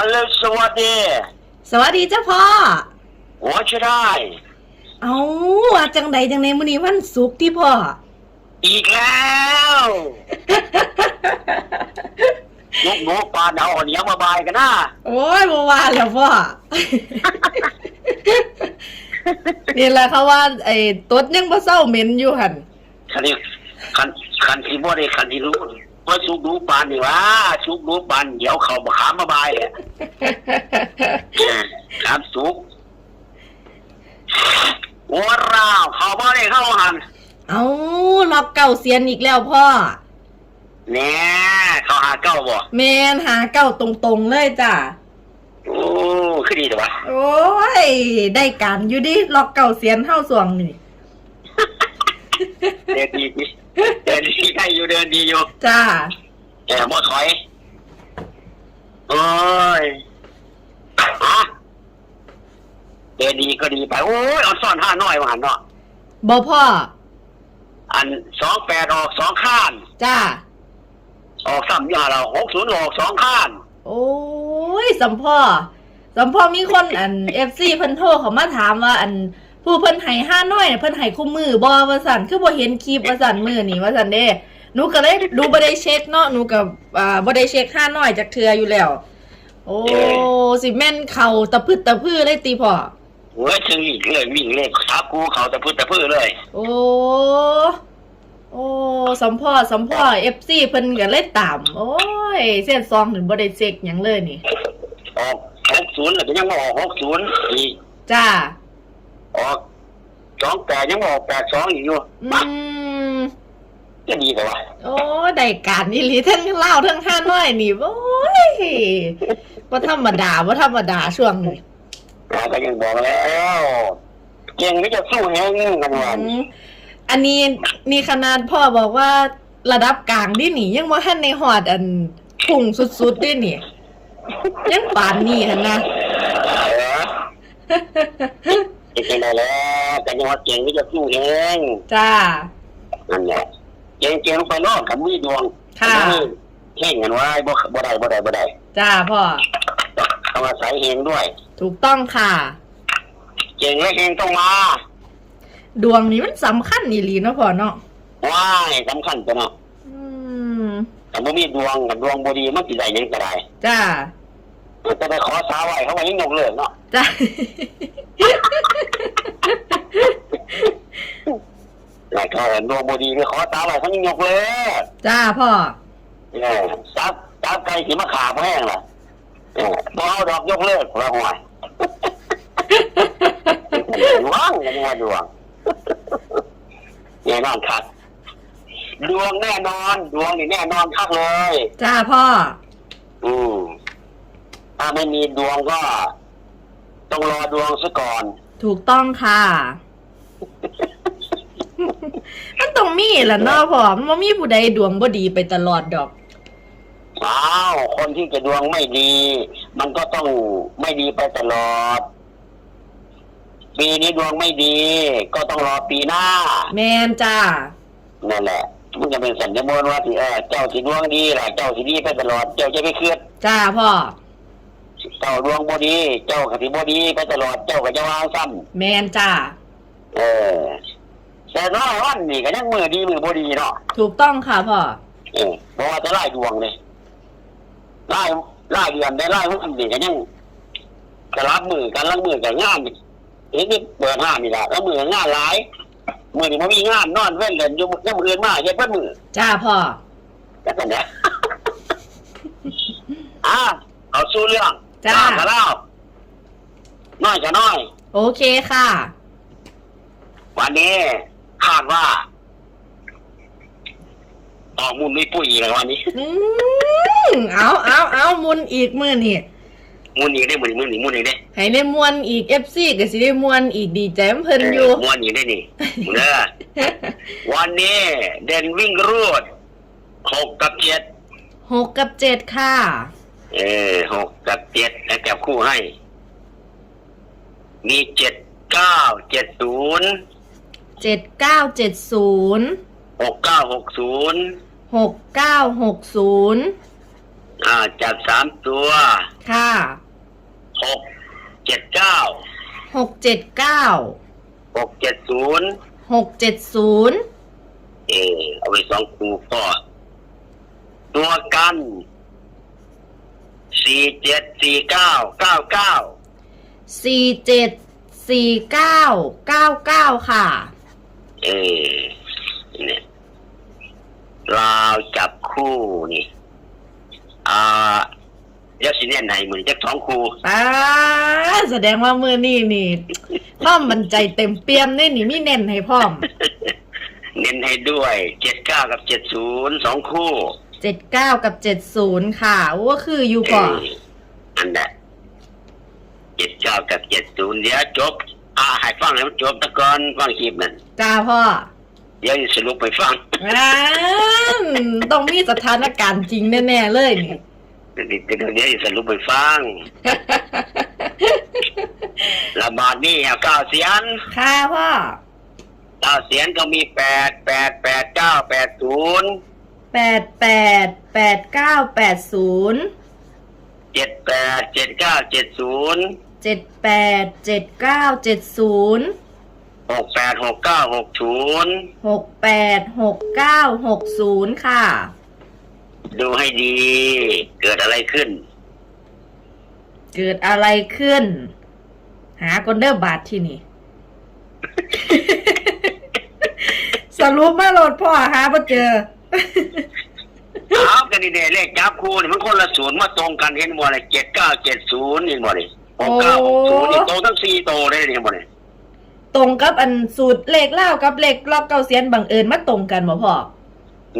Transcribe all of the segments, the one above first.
ฮัลโหลสวัสดีสวัสดีเจ้าพ่อหัวจะได้ เอาว่าจังใดจังในมื้อนี้วันศุกร์ที่พ่อ อีกแล้วลูกหมูปลาดาวอ่อนยังมาบายกันนะโอ้ยบ่ว่าแล้วพ่อ นี่แหละเขาว่าไอ้ตดยังบ่เศร้าเหม็นอยู่หั่นคันนี้คันคันที่บ่ได้คันที่รู้ ว่าสุกรู้ปานนี่วะสุกรู้ปานเดี๋ยวเขาบขามมาบายเลยครับสุกวัวราวเขาบ่ได้เข้าหันเอาล็อกเก่าเสียนอีกแล้วพ่อแน่เขาหาเก้าบ่แมนหาเก่าตรงๆเลยจ้ะโอ้คือดีแต่วะโอ้ยได้การอยู่ดิล็อกเก่าเสียนเท่าสวงนี่เดินดี เดินดีใครอยู่เดินดีอยู่จ้าแกบ่ถอย โอ้ยฮะเดินดีก็ดีไป โอ้ยเอาซ่อนห้าน้อยมาหันเนาะ บ่พ่อ อันสองแปดออกสองข้าน จ้า ออกสามยาเราหกศูนย์ออกสองข้าน โอ้ยสัมพ่อสัมพ่อมีคนอันเอฟซีเพิ่นโทรเขามาถามว่า อัน ผู้เพิ่นให้ห้าน้อยน่ะเพิ่นให้คู่มือบ่ว่าสั่นคือบ่เห็นคลิปว่าสั่นมือนี่ว่าสั่นเด้หนูก็เลยดูบ่ได้เช็คเนาะหนูกับอ่าบ่ได้เช็คห้าน้อยจากเทืออยู่แล้ว โอ้สิแม่นเข่าตะพึดตะพื้อเลยตีพ่อเว้ยถึงอีกเลยวิ่งเลยทับกูเขาตะพื้นตะพื้นเลย โอ้โอ้สัมพ่อสัมพ่อเอฟซีเพิ่นก็เลยตาม โอ้ย เส้นซองถึงบ่ได้เช็คหยังเลยนี่ออกหกศูนย์แล้วก็ยังมาออกหกศูนย์อีกจ้า ออกสองแปดยังมาออกแปดสองอีกอยู่อืมามจะดีแต่ว่าโอ้ได้การนี่ลีทั้งเล่าวทั้งห้าน้อยนี่โอ้ยว่าธรรมดาว่าธรรมดาช่วงนี้เราก็ยังบอกแล้วเก่งไม่จะสู้แห้งกันวัน อืมอันนี้นี่ขนาดพ่อบอกว่าระดับกลางดิหนียังว่าท่านในหอดอันพุ่งสุดๆดิหนี่ยังป่านนี่หันนะ เออ เก่งได้แล้วแต่ยังว่าเก่งไม่จะสู้แห้งจ้านั่นแหละเก่งเก่งไปรอดกับมีดวงค่ะเข่งกันไว้บ่บ่ได้บ่ได้บ่ได้จ้าพ่อเอามาใส่เองด้วย ถูกต้องค่ะ เก่งและเองต้องมา ดวงนี้มันสำคัญนี่ลีเนาะพ่อเนาะว้ายสำคัญตัวเนาะอืมแต่บ่มีดวงกับดวงบ่ดีมันสิได้ยังก็ได้จ้า จะไปขอสาวไว้เขาว่ายังยกเลิกเนาะจ้าแต่ก็ดวงบ่ดีไปขอสาวไว้เขายังยกเลิกจ้าพ่อเออซับซับไก่สิมาขาบ่แห้งล่ะเออบ่เอาดอกยกเลิกละห่วยดวงกันว่าดวงแน่นอนครับดวงแน่นอน ดวงนี่แน่นอนคักเลย จ้าพ่อ อืม ถ้าไม่มีดวงก็ ต้องรอดวงซะก่อน ถูกต้องค่ะ มันต้องมีแหละเนาะพ่อมันบ่มีผู้ใดดวงบ่ดีไปตลอดดอก อ้าว คนที่จะดวงไม่ดี มันก็ต้องไม่ดีไปตลอด ปีนี้ดวงไม่ดี ก็ต้องรอปีหน้า แมนจ้า นั่นแหละ มันจะเป็นสัญญาณว่าที่เออเจ้าสิดวงดีล่ะ เจ้าสิดีไปตลอด เจ้าจะไม่เคลื่อนจ้าพ่อ เจ้าดวงบ่ดี เจ้าก็สิบ่ดีไปตลอดเจ้าก็จะวางซ้ำแมนจ้าเออ แต่น้อยวันนี่ก็ยังมือดีมือบ่ดีเนาะถูกต้องค่ะพ่อ เออเพราะว่าจะไล่ดวงเลยไล่ไล่เดือนได้ไล่วันนี่ก็ยังจะรับมือกันรับมือกับงานอีกเอ๊ะนี่เปิดห้านนี่ละแล้วมืองานหลายมือนี่มันมีงานนอนเว้นเล่นอยู่ยังมืออื่นมาเฮ็ดเพิ่นมือ จ้าพ่อแต่กันเนี่ยอ่าเอาสู้เรื่อง จ้าเล่ก็เล่าน้อยจะน้อย โอเคค่ะ วันนี้คาดว่าออกมุนไม่ปุ้ยอีกแล้ววันนี้ อืมเอาเอาเอามุนอีกมือนี่มุนอีกได้มุนอีกมุนอีกมุนอีกได้ให้ได้มวนอีกเอฟซีก็สิได้มวนอีกดีใจมเพิ่นอยู่เม้วนอยู่ได้นี่เด้อวันนี้เด่นวิ่งรูดหกกับเจ็ดหกกับเจ็ดค่ะ เออหกกับเจ็ดแล้วจับคู่ให้ มีเจ็ดเก้าเจ็ดศูนย์เจ็ดเก้าเจ็ดศูนย์หกเก้าหกศูนย์หกเก้าหกศูนย์อ่า จับสามตัวค่ะหกเจ็ดเก้าหกเจ็ดเก้าหกเจ็ดศูนย์หกเจ็ดศูนย์เออเอาไปสองคูพ่อตัวกัน สี่เจ็ดสี่เก้าเก้าเก้าสี่เจ็ดสี่เก้าเก้าเก้าค่ะ เออเนี่ยเราจับคู่นี่ อ่าเดี๋ยวสิเน่นไหนมือจักสองคู่ป้าแสดงว่ามือนี่นี่ความมั่นใจเต็มเปี่ยมนี่นี่มีเน้นให้พร้อม เน้นให้ด้วยเจ็ดเก้ากับเจ็ดศูนย์สองคู่ เจ็ดเก้ากับเจ็ดศูนย์ค่ะว่าคืออยู่ก่อนเอออันนั้นเจ็ดเก้ากับเจ็ดศูนย์เดี๋ยวจบ อ่าให้ฟังแล้วจบตะกอนฟังคลิปนั่นจ้าพ่อเดี๋ยวสรุปไปฟังอ่าต้องมีสถานการณ์จริงแน่ๆเลยนี่เดี๋ยวเดี๋ยวสรุปไปฟังระบาดนี่เอาเก้าเสียนค่ะพ่อเก้าเสียนก็มีแปดแปดแปดเก้าแปดศูนย์ แปดแปดแปดเก้าแปดศูนย์เจ็ดแปดเจ็ดเก้าเจ็ดศูนย์เจ็ดแปดเจ็ดเก้าเจ็ดศูนย์หกแปดหกเก้าหกศูนย์หกแปดหกเก้าหกศูนย์ค่ะ ดูให้ดี เกิดอะไรขึ้น เกิดอะไรขึ้น หาคนเดอร์บาทที่นี่ สรุปมาโหลดพ่อหาบ่เจอ เอากันดีเดเลขจับคู่นี่มันคนละศูนย์มาตรงกันเห็นบ่เลยเจ็ดเก้าเจ็ดศูนย์เห็นบ่เลยหกเก้าหกศูนย์นี่โตทั้งสี่โตได้เห็นบ่เลยตรงกับอันสูตรเลขเล่ากับเลขรอบเก้าเซียนบังเอิญมาตรงกันบ่พ่อ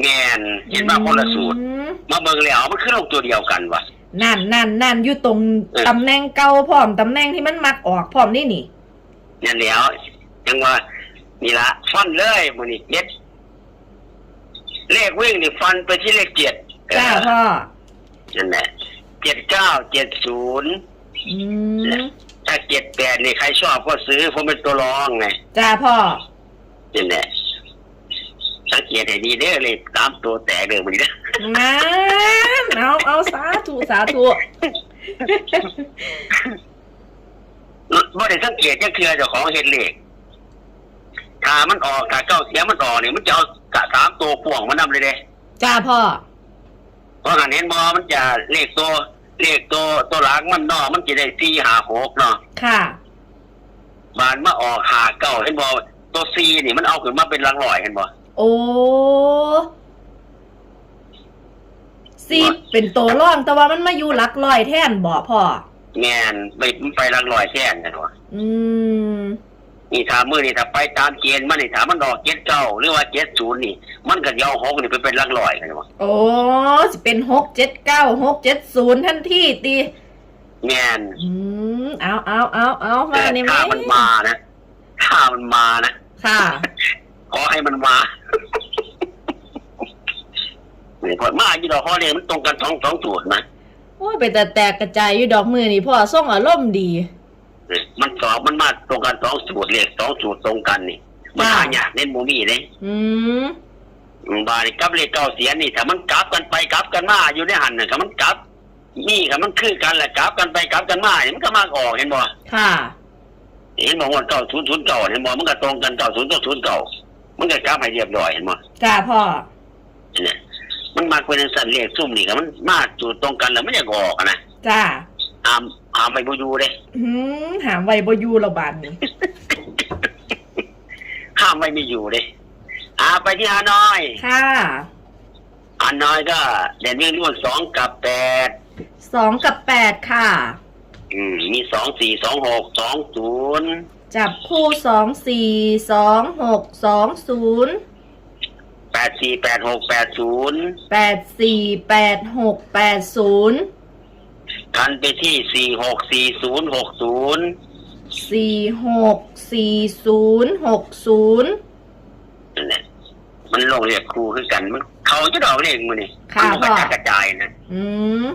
แงนเห็นว่าคนละสูตรอืมมาเบิ่งแล้วมันคือลงตัวเดียวกันวะนั่นนั่นนั่นอยู่ตรงเออตำแหน่งเก่าพร้อมตำแหน่งที่มันมักออกพร้อมนี่นี่นั่นแล้วยังว่านี่ละฟันเลยมื้อนี้เจ็ด เลขวิ่งนี่ฟันไปที่เลขเจ็ดจ้าพ่อนั่นแหละเจ็ดเก้าเจ็ดศูนย์อืมถ้าเจ็ดแปดนี่ใครชอบก็ซื้อผมเป็นตัวรองไงจ้าพ่อนั่นแหละสังเกตให้ดีเด้อเลยตามตัวแตกเด้อมันนี้นะนั่นเอาเอาสาธุสาธุบ่ได้สังเกตจะเครือเจ้าของเห็ดเหล็กถ้ามันออกถ้าเก้าเสียงมันออกนี่มันจะเอา กะสามตัวพ่วงมานำเลยเด้จ้าพ่อ เพราะหันเห็นบอมันจะเลขตัวเลขตัวตัวหลังมันเนอมันจะได้สี่หาหกเนาะค่ะ บานมาออกหาเก้าเห็นบอตัวซีนี่มันเอาขึ้นมาเป็นหลังลอยเห็นบอโอ้ซีเป็นตัวร่องแต่ว่ามันมาอยู่หลักลอยแท่นบ่พ่อ แงนไปมันไปหลังลอยแท่นกันวะอืม นี่ถามมือนี่ถ้าไปตามเกณฑ์มันนี่ถามมันออกเจ็ดเก้าหรือว่าเจ็ดศูนย์นี่ มันก็จะเอาหกนี่ไปเป็นหลังลอยกันวะโอ้สิเป็นหกเจ็ดเก้าหกเจ็ดศูนย์ทันทีตีแงนอืมเอาเอาเอาเอามาแต่นี่ไหมถ้ามันมานะถ้ามันมานะค่ะขอให้มันมานี่พอมาอยู่ดอกคอเนี่ยมันตรงกันสองสองสูตรนะโอ้ยไปแต่แตกกระจายอยู่ดอกมือนี่พ่อส่งอารมณ์ดีนี่ มันสอบมันมาตรงกันสองสูตรเลขสองสูตรตรงกันนี่ มันค่ะหายากเน้นโมมี่เลยอืมอืมบาริกับเลขเก้าเสียนี่ถ้ามันกลับกันไปกลับกันมาอยู่ในหันน่ะถ้ามันกลับนี่ถ้ามันคือกันแหละกลับกันไปกลับกันมาเนี่ยมันก็มาออกเห็นบ่ค่ะเห็นบอกว่าเก้าศูนย์ศูนย์เก้าเห็นบ่มันก็ตรงกันเก้าศูนย์เก้าศูนย์เก้ามันก็กลับให้เรียบร้อยเห็นบ่จ้าพ่อเนี่ยมันมาเป็นสันเลขซุ่มนี่ก็มันมาจุดตรงกันแล้วมันจะออกอะนะจ้าอาม อามไปบูยูเลยอืมหามไวบอยูระบาดนี่ห้ามไว้ไม่อยู่เลยอาไปที่ฮานอย ค่ะฮานอยก็เด่นเรื่องร่วงสองกับแปดสองกับแปดค่ะ อืม มีสองสี่สองหกสองศูนย์จับคู่สองสี่สองหกสองศูนย์แปดสี่แปดหกแปดศูนย์แปดสี่แปดหกแปดศูนย์ กันไปที่สี่หกสี่ศูนย์หกศูนย์สี่หกสี่ศูนย์หกศูนย์นั่นแหละมันลงเรียกครูคือกันมันเขาจะดอกเลขมือนี่ค่ะมันกระพ่อจายกระจายนะ อืม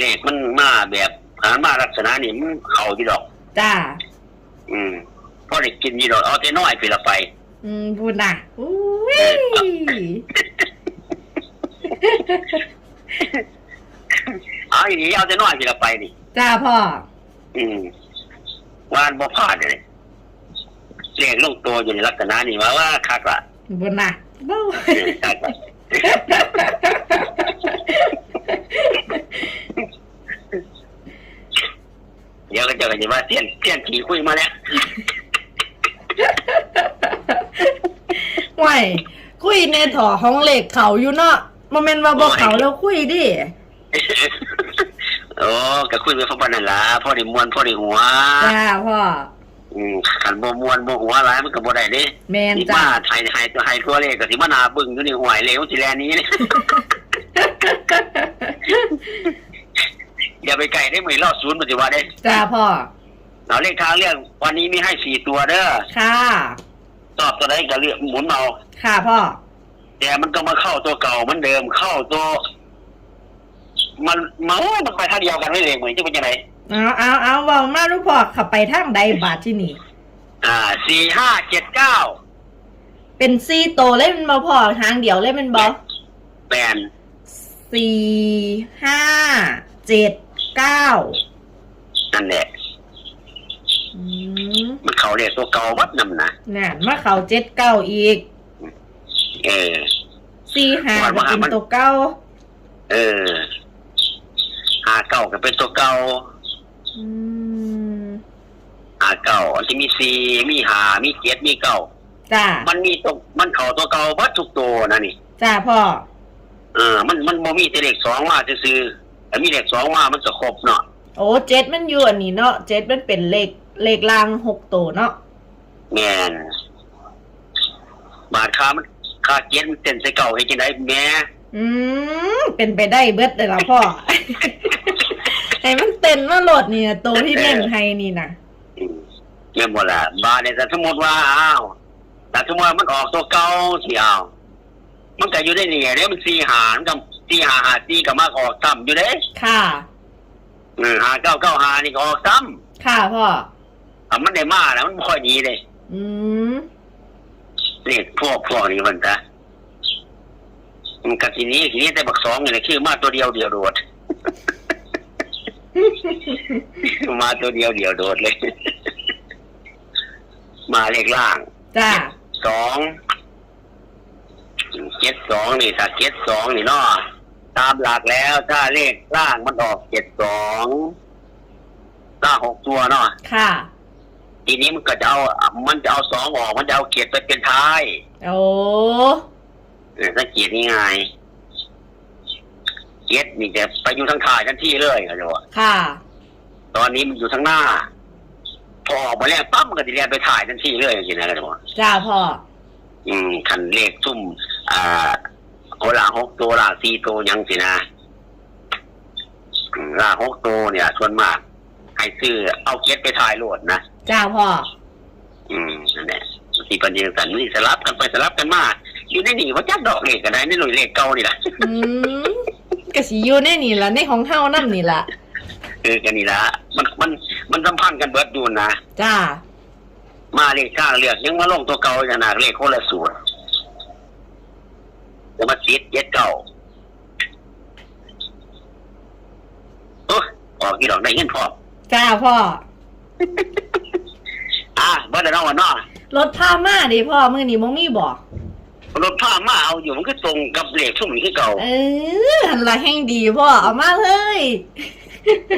เลขมันมาแบบหามาลักษณะนี่มันเขาที่ดอก จ้าอืมพอได้กินยี่ดอกเอาแต่น้อยไปละไป อืมพูดนะอุ้ย เอาอย่างนี้เอาแต่น้อยสิละไปนี่จ้าพ่อ อืมวานบ่พลาดเลยเรียกลูกตัวอยู่ในลักษณะนี้ว่าว่าคักละบนน่ะเบ้าเออคักละเดี๋ยวก็เจะกันว่าเสี้ยนเสี้ยนขี่คุยมาแล้วไหวคุยในถอห้องเหล็กเขาอยู่เนาะโมเมนต์ว่าบอกเขาแล้วคุยดิ โอ้ก็คุยไปพบนั่นล่ะพ่อได้มวนพ่อได้หัว จ้าพ่อ อืมขันบ่มวนบ่หัวหลายมันก็บ่ได้เด้แมนนี่จ้ามาไทยไทยตัวไทยทั่วเลยก็สิมาหนาบึ้งอยู่นี่ห่วยเหลวสิแลนี้นี่อย่าไปไกลได้เหมือนรอดศูนย์ปฏิวัติได้จ้าพ่อเอาเลขทางเรื่องวันนี้มีให้สี่ตัวเด้อค่ะ ตอบตัวไหนก็เลือกหมุนเอาค่ะพ่อ แต่มันก็มาเข้าตัวเก่าเหมันเดิมเข้าตัว มันมันมันไปท่าเดียวกันไม่เลยเหมือนจะเป็นยังไงเอาเอาเอาเบามาลูกพ่อขับไปทางใดบาทที่นี่ อ่าสี่ห้าเจ็ดเก้าเป็นซีโตเล่นมาพ่อทางเดียวเล่นเป็นบอแปนสี่ห้าเจ็ดเก้านั่นแหละอืมมันเข้าเลขตัวเก่าวัดนำนะน่ะมาเขาเจ็ดเก้าอีกเออสี่ห้าว่าว่าเป็นมันตัวเก้า เออ หาเก่าก็เป็นตัวเก่าอืมหาเก่าอันที่มีสี่มีหามีเจ็ดมีเก่าจ้ามันมีตัวมันเข่าตัวเก่าวัดทุกตัวนะนี่จ้าพ่อเออ มันมันบ่มีแต่เลขสองมาซื่อๆแต่มีเลขสองมามันจะครบเนาะโอ้เจ็ดมันอยู่อันนี้เนาะเจ็ดมันเป็นเลขเลขลางหกตัวเนาะแม่นบาทค่ามันค่าเจ็ดมันเต้นใส่เก่าให้จังไดแม่อืมเป็นไปได้เบิดเลยละพ่อให้ มันเต้นมาโหลดเนี่ยตัวที่เล่นให้นี่นะอืมแม่นบ่ล่ะบาทเนี่ยแต่สมมติว่าอ้าวแต่สมมติว่ามันออกตัวเก่าสิเอามันก็อยู่ได้นี่ไงเด้มันสี่หารกับสี่หาหาสี่ก็มากออกซ้ำอยู่เด้ค่ะอืมหาเก้าเก้าหานี่ก็ออกซ้ค่ะพ่อำอะมันได้มาแล้วมันบ่ค่อยดีเลยอืมนี่พวกพวกนี้มันจะมันกับทีนี้ทีนี้แต่บักสองเนี่ยคือมาตัวเดียวเดียวโดด มาตัวเดียวเดียวโดดเลย มาเลขล่างจ้าสองเจ็ดสองนี่ถ้าเจ็ดสองนี่เนาะตามหลักแล้วถ้าเลขล่างมันออกเจ็ดสองล่างหกตัวเนาะค่ะ ทีนี้มันก็จะเอามันจะเอาสองออก มันจะเอาเกียรติไปเป็นท้าย โอ้เออสังเกตง่ายๆ เกียรตินี่จะไปอยู่ทั้งท้ายทันที่เลยเขาจะว่าค่ะ ตอนนี้มันอยู่ทั้งหน้า พอออกมาแล้วปั๊บมันก็จะเรียนไปถ่ายทันทีเลยอย่างนี้นะเขาจะว่าจ้าพ่อ อืมคันเลขซุ่มอ่าโอลาหกตัวลาสี่ตัวยังสินะอืมลาหกตัวเนี่ยส่วนมากให้ซื้อเอาเก็ตไปถ่ายโหลดนะ จ้าพ่อ อืมนั่นแหละสีปัญญาสันนี่สลับกันไปสลับกันมา อยู่ในนี่ว่าจักดอกเลขกันได้ในหน่วยเลขเก่านี่แหละ อืม กะสิอยู่ในนี่ละในของเฮานั่นนี่ละเออกันนี่ละมันมันมันสัมพันธ์กันเบิดดูนะ จ้า มาเลขข้างเลือกยังมาลงตัวเก่าอย่างนักเลขคนละส่วนจะมาติดเย็ดเก่าโอ้ยออกกี่ดอกได้เงินพอจ้าพ่อ อะบ่ได้น้องวันนอรถพามาดิพ่อมือนี้บ่มีบ่ รถผ้ามาเอาอยู่มันก็ตรงกับเลขทุ่มที่เก่าเออหันละแห่งดีพ่อเอามาเลย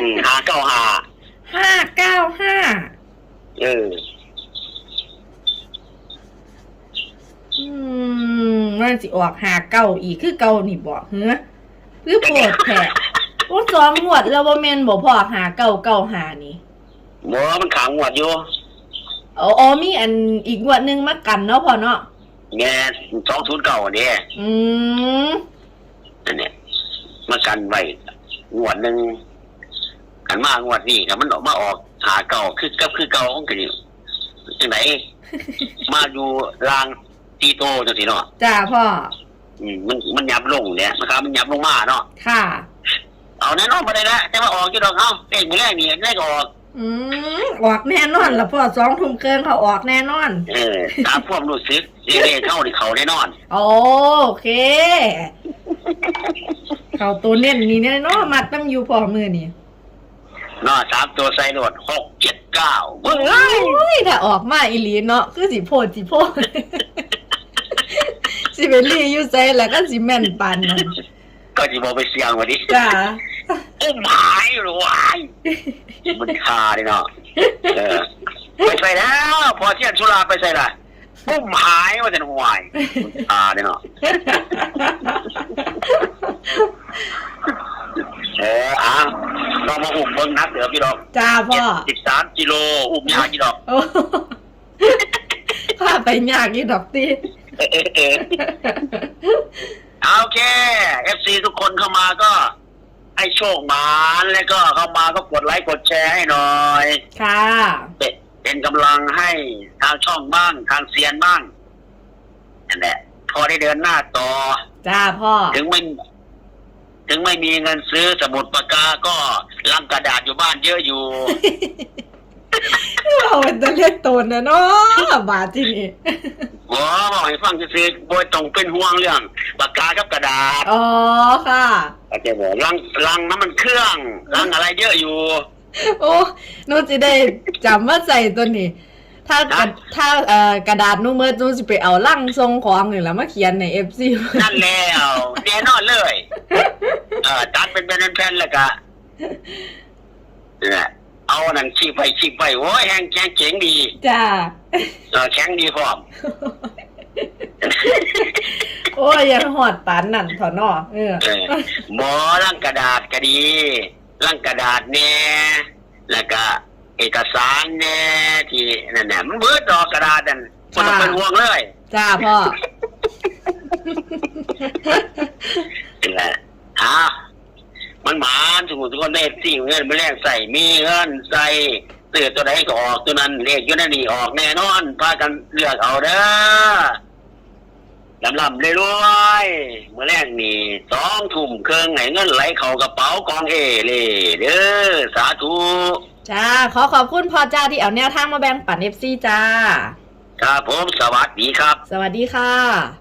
อืมหาเก้าหาห้าเก้าห้าเอออืมมันสิออกหาเก้าอีกคือเก้านี่บ่เฮ้อคือโปวดแผลโอ้สองงวดแล้วบ่แม่นบ่พ่อหาเก้าเก้าหานี่บ่มันขางหวดอยู่อ๋ออ๋อมีอันอีกงวดหนึงมากันเนาะพ่อเนาะ แง่สองศูนย์เก่าเนี่ยอืมนั่นเนี่ยมากันไว้งวดหนึ่งกันมางวดนี้กับมันออกมาออกหาเก่าคือกับคือเก่าของกันอยู่จังไหนมาอยู่รางตีโตจังสิเนาะจ้าพ่ออืมมันมันยับลงเนี่ยนะครับ มันยับลงมาเนาะค่ะ เอาแน่นอนมาได้แล้วแต่ว่าออกอยู่ดอกเอ้าเด็กมือแรกนี่ได้ก็ออก อืมออกแน่นอนละพ่อสองทุ่มเกินเขาออกแน่นอน เออตามความรู้สึกเรียเข้าที่เขาแน่นอน โอเคเอาตัวเน้นนี่เนี่ยเนาะมัดน้ำอยู่พอมือนี่เนาะสามตัวใส่โหลดหกเจ็ดเก้าเว้ยโอ้ยถ้าออกมาอีหลีเนาะคือสิโพดสิโพดสิเบลลี่อยู่ใจแล้วก็สิแม่นปานนั้นก็จะบอกไปเสียงวันนี้จ้า อุ้มหายหรือวายมันคาเลยเนาะเออไปใส่แล้ว พอเที่ยงชุลาไปใส่ละอุ้มหายว่าจะห่วยมันคาเลยเนาะเอออะเรามาอุ้มเบิ้งนักเดี๋ยวพี่ดอกจ้าพ่อสิบสามกิโลอุ้มยากี่ดอกโอ้พาไปยากอีดอกตีเออเออเออเอาโอเคเอฟซีทุกคนเข้ามาก็ ให้โชคหมานแล้วก็เข้ามาก็กดไลค์กดแชร์ให้หน่อยค่ะ เป็นเป็นกำลังให้ทางช่องบ้างทางเซียนบ้างนั่นแหละพอได้เดินหน้าต่อ จ้าพ่อ ถึงไม่ถึงไม่มีเงินซื้อสมุดปากกาก็ลังกระดาษอยู่บ้านเยอะอยู่ เอาเป็นตะเลียกตนนะเนาะบาทที่นี่โอ้บอกให้ฟังซื้อๆโบยต้องเป็นห่วงเรื่องปากกากับกระดาษอ๋อค่ะ อาจจะบอกลังลังน้ำมันเครื่องลังอะไรเยอะอยู่ โอ้หนูจะได้จำว่าใส่ตัวนี้ ถ้ากระถ้าเอ่อกระดาษหนูเมื่อหนูจะไปเอาลั่งทรงของนี่แหล้วมาเขียนในเอฟซีนั่นแล้วแน่นอนเลย เออตัดเป็นเป็นแผ่นๆแล้วก็เนี่ย เอานั่นชีพไปชีพไปโอ้ยแหงแข็งเจ๋งดีจ้าเออแข็งดีพร้อมโอ้ยยังหอดปานนั่นถอนอเออเออหมอร่างกระดาษก็ดีร่างกระดาษแน่แล้วก็ เอกสารแน่ที่นั่นแหละมันเบิดดอกกระดาษนั่นคนต้องเป็นห่วงเลยจ้าพ่อ นั่นแหละอ้าว มันหมานสมมติทุกคนได้สิ่งเงินไม่แลกใส่มีเงินใส่เตือตัวใดก็ออกตัวนั้นเลขอยุ่นั่นนี่ออกแน่นอนพากันเลือกเอาเด้อลำลำเลยรวยๆเมื่อแรกนี่สองทุ่มเครื่องไหนเงินไหลเข้ากระเป๋ากองเอเลยเด้อสาธุจ้าขอขอบคุณพ่อจ้าที่เอาแนวทางมาแบ่งปันเอฟซีจ้า ครับผมสวัสดีครับ สวัสดีค่ะ